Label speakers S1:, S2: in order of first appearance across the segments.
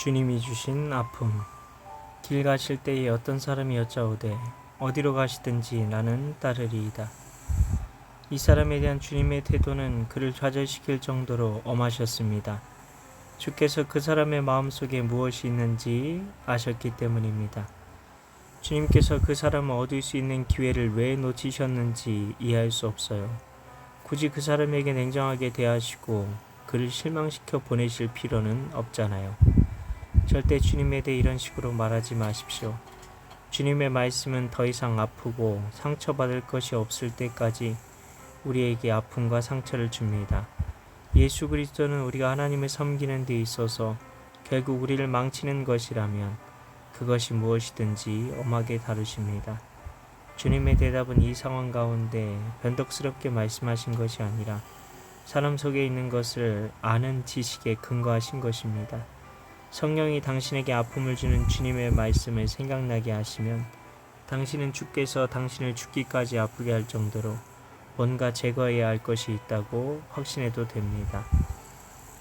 S1: 주님이 주신 아픔. 길 가실 때에 어떤 사람이 여짜오되 어디로 가시든지 나는 따르리이다. 이 사람에 대한 주님의 태도는 그를 좌절시킬 정도로 엄하셨습니다. 주께서 그 사람의 마음 속에 무엇이 있는지 아셨기 때문입니다. 주님께서 그 사람을 얻을 수 있는 기회를 왜 놓치셨는지 이해할 수 없어요. 굳이 그 사람에게 냉정하게 대하시고 그를 실망시켜 보내실 필요는 없잖아요. 절대 주님에 대해 이런 식으로 말하지 마십시오. 주님의 말씀은 더 이상 아프고 상처받을 것이 없을 때까지 우리에게 아픔과 상처를 줍니다. 예수 그리스도는 우리가 하나님을 섬기는 데 있어서 결국 우리를 망치는 것이라면 그것이 무엇이든지 엄하게 다루십니다. 주님의 대답은 이 상황 가운데 변덕스럽게 말씀하신 것이 아니라 사람 속에 있는 것을 아는 지식에 근거하신 것입니다. 성령이 당신에게 아픔을 주는 주님의 말씀을 생각나게 하시면 당신은 주께서 당신을 죽기까지 아프게 할 정도로 뭔가 제거해야 할 것이 있다고 확신해도 됩니다.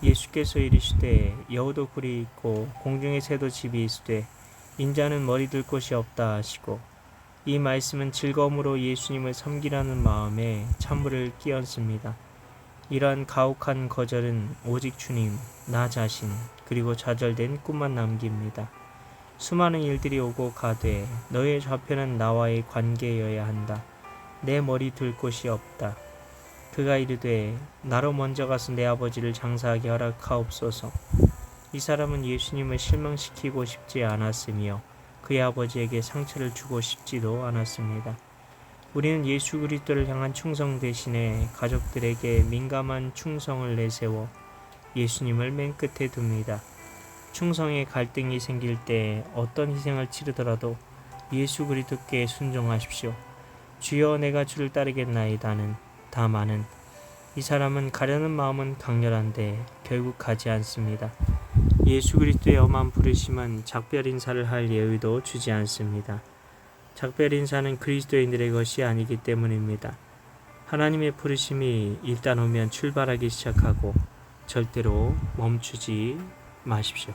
S1: 예수께서 이르시되 여우도 굴이 있고 공중의 새도 집이 있으되 인자는 머리 둘 곳이 없다 하시고 이 말씀은 즐거움으로 예수님을 섬기라는 마음에 찬물을 끼얹습니다. 이러한 가혹한 거절은 오직 주님, 나 자신, 그리고 좌절된 꿈만 남깁니다. 수많은 일들이 오고 가되 너의 좌표는 나와의 관계여야 한다. 내 머리 둘 곳이 없다. 그가 이르되 나로 먼저 가서 내 아버지를 장사하게 허락하옵소서. 이 사람은 예수님을 실망시키고 싶지 않았으며 그의 아버지에게 상처를 주고 싶지도 않았습니다. 우리는 예수 그리스도를 향한 충성 대신에 가족들에게 민감한 충성을 내세워 예수님을 맨 끝에 둡니다. 충성의 갈등이 생길 때 어떤 희생을 치르더라도 예수 그리스도께 순종하십시오. 주여 내가 주를 따르겠나이다는 다만은 이 사람은 가려는 마음은 강렬한데 결국 가지 않습니다. 예수 그리스도의 엄한 부르심은 작별 인사를 할 예의도 주지 않습니다. 작별 인사는 그리스도인들의 것이 아니기 때문입니다. 하나님의 부르심이 일단 오면 출발하기 시작하고 절대로 멈추지 마십시오.